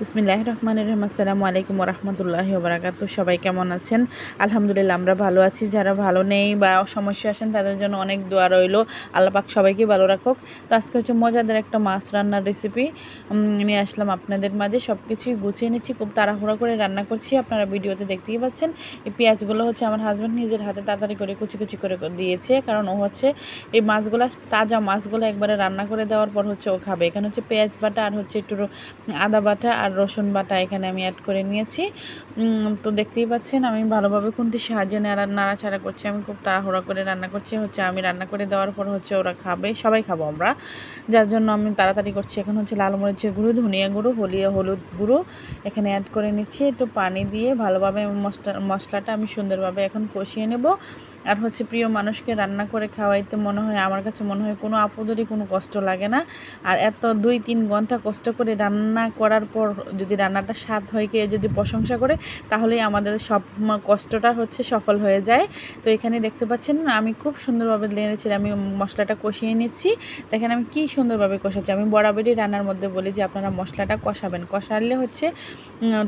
বিসমিল্লাহ রহমান রহিম আসসালামু আলাইকুম রহমতুল্লাহ বারাকাতু সবাই কেমন আছেন? আলহামদুলিল্লাহ, আমরা ভালো আছি। যারা ভালো নেই বা সমস্যা আছেন, তাদের জন্য অনেক দোয়া রইল। আল্লাহ পাক সবাইকে ভালো রাখুক। তো আজকে হচ্ছে মজাদার একটা মাছ রান্নার রেসিপি নিয়ে আসলাম আপনাদের মাঝে। সব কিছুই গুছিয়ে নিচ্ছি, খুব তাড়াহুড়া করে রান্না করছি। আপনারা ভিডিওতে দেখতেই পাচ্ছেন, এই পেঁয়াজগুলো হচ্ছে আমার হাজব্যান্ড নিজের হাতে তাড়াতাড়ি করে কুচি কুচি করে দিয়েছে। কারণ ও হচ্ছে এই মাছগুলো, তাজা মাছগুলো একবারে রান্না করে দেওয়ার পর হচ্ছে ও খাবে। এখানে হচ্ছে পেঁয়াজ বাটা আর হচ্ছে একটু আদা বাটা আর রসুন বাটা এখানে আমি অ্যাড করে নিয়েছি। তো দেখতেই পাচ্ছেন আমি ভালোভাবে খুন্তির সাহায্যে নাড়া নাড়াচাড়া করছি। আমি খুব তাড়াহুড়া করে রান্না করছি। হচ্ছে আমি রান্না করে দেওয়ার পর হচ্ছে ওরা খাবে, সবাই খাব আমরা। যার জন্য আমি তাড়াতাড়ি করছি। এখন হচ্ছে লাল মরিচের গুঁড়ো, ধনিয়া গুঁড়ো, হলিয়া হলুদ গুঁড়ো এখানে অ্যাড করে নিচ্ছি। একটু পানি দিয়ে ভালোভাবে মশলা, মশলাটা আমি সুন্দরভাবে এখন কষিয়ে নেব। আর হচ্ছে প্রিয় মানুষকে রান্না করে খাওয়াইতে মনে হয়, আমার কাছে মনে হয় কোনো আপদরই কোনো কষ্ট লাগে না। আর এত দুই তিন ঘণ্টা কষ্ট করে রান্না করার পর যদি রান্নাটা স্বাদ হয়, কে যদি প্রশংসা করে, তাহলেই আমাদের সব কষ্টটা হচ্ছে সফল হয়ে যায়। তো এখানে দেখতে পাচ্ছেন, আমি খুব সুন্দরভাবে লেনেছি আমি মশলাটা কষিয়ে নিচ্ছি। দেখেন আমি কি সুন্দরভাবে কষাচ্ছি। আমি বরাবরই রান্নার মধ্যে বলি যে, আপনারা মশলাটা কষাবেন। কষালে হচ্ছে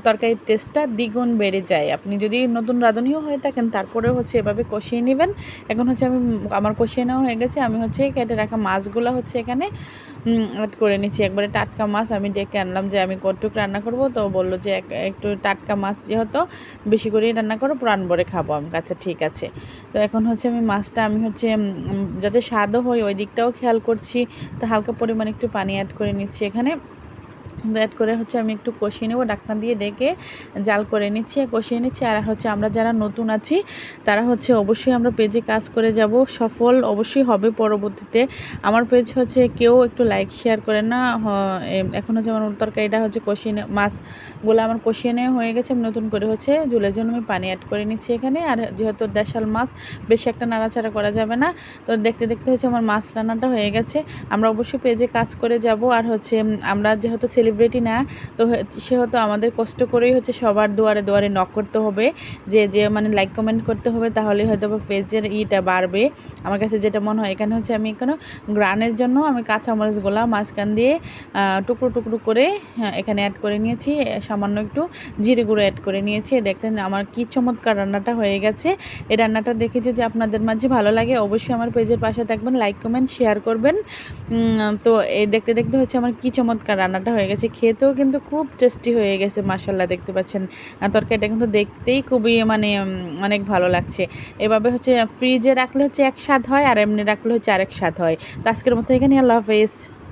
তরকারির টেস্টটা দ্বিগুণ বেড়ে যায়। আপনি যদি নতুন রাঁধুনিও হয়ে থাকেন, তারপরেও হচ্ছে এভাবে কষিয়ে নেবেন। এখন হচ্ছে আমি আমার কষিয়ে নেওয়া হয়ে গেছে। আমি হচ্ছে কেটে রাখা মাছগুলো হচ্ছে এখানে অ্যাড করে নিচ্ছি। একবারে টাটকা মাছ আমি ডেকে আনলাম যে আমি কতটুকু রান্না করব। তো বলল যে একটু টাটকা মাছ যেহেতু বেশি করেই রান্না করো প্রাণ ভরে খাব আমি। আচ্ছা ঠিক আছে। তো এখন হচ্ছে আমি মাছটা আমি হচ্ছে যাতে স্বাদও হয় ওই দিকটাও খেয়াল করছি। তো হালকা পরিমাণে একটু পানি অ্যাড করে নিচ্ছি এখানে। অ্যাড করে হচ্ছে আমি একটু কষিয়ে নেব। ডাকনা দিয়ে ডেকে জাল করে নিচ্ছি, কষিয়ে নিচ্ছি। আর হচ্ছে আমরা যারা নতুন আছি, তারা হচ্ছে অবশ্যই আমরা পেজে কাজ করে যাব। সফল অবশ্যই হবে পরবর্তীতে। আমার পেজ হচ্ছে কেউ একটু লাইক শেয়ার করে না। এখন হচ্ছে আমার তরকারিটা হচ্ছে কষিয়ে মাছগুলো আমার কষিয়ে নেওয়া হয়ে গেছে। আমি নতুন করে হচ্ছে জুলের জন্য আমি পানি অ্যাড করে নিচ্ছি এখানে। আর যেহেতু দেশাল মাছ, বেশি একটা নাড়াচাড়া করা যাবে না। তো দেখতে দেখতে হচ্ছে আমার মাছ রান্নাটা হয়ে গেছে। আমরা অবশ্যই পেজে কাজ করে যাব। আর হচ্ছে আমরা যেহেতু সেলিব্রিটি না তো সেহেতু আমাদের কষ্ট করেই হচ্ছে সবার দুয়ারে দুয়ারে নক করতে হবে। যে যে মানে লাইক কমেন্ট করতে হবে তাহলে হয়তো বা পেজের ইটা বাড়বে। আমার কাছে যেটা মনে হয় এখানে হচ্ছে আমি এখানে গ্রানের জন্য আমি কাঁচামরিচগুলা মাঝখান দিয়ে টুকরো টুকরো করে হ্যাঁ, এখানে অ্যাড করে নিয়েছি। সামান্য একটু জিরে গুঁড়ো অ্যাড করে নিয়েছি। দেখতেন আমার কি চমৎকার রান্নাটা হয়ে গেছে। এই রান্নাটা দেখে যদি আপনাদের মাঝে ভালো লাগে অবশ্যই আমার পেজের পাশে থাকবেন লাইক কমেন্ট শেয়ার করবেন। তো এই দেখতে দেখতে হচ্ছে আমার কি চমৎকার রান্নাটা হয়ে গেছে। খেতেও কিন্তু খুব টেস্টি হয়ে গেছে মাসাল্লাহ দেখতে পাচ্ছেন। তরকারিটা কিন্তু দেখতেই খুবই মানে অনেক ভালো লাগছে। এভাবে হচ্ছে ফ্রিজে রাখলে হচ্ছে এক স্বাদ হয়, আর এমনি রাখলে হচ্ছে আরেক স্বাদ হয়। তো আজকের মতো এখানে আল্লাহ হাফেজ।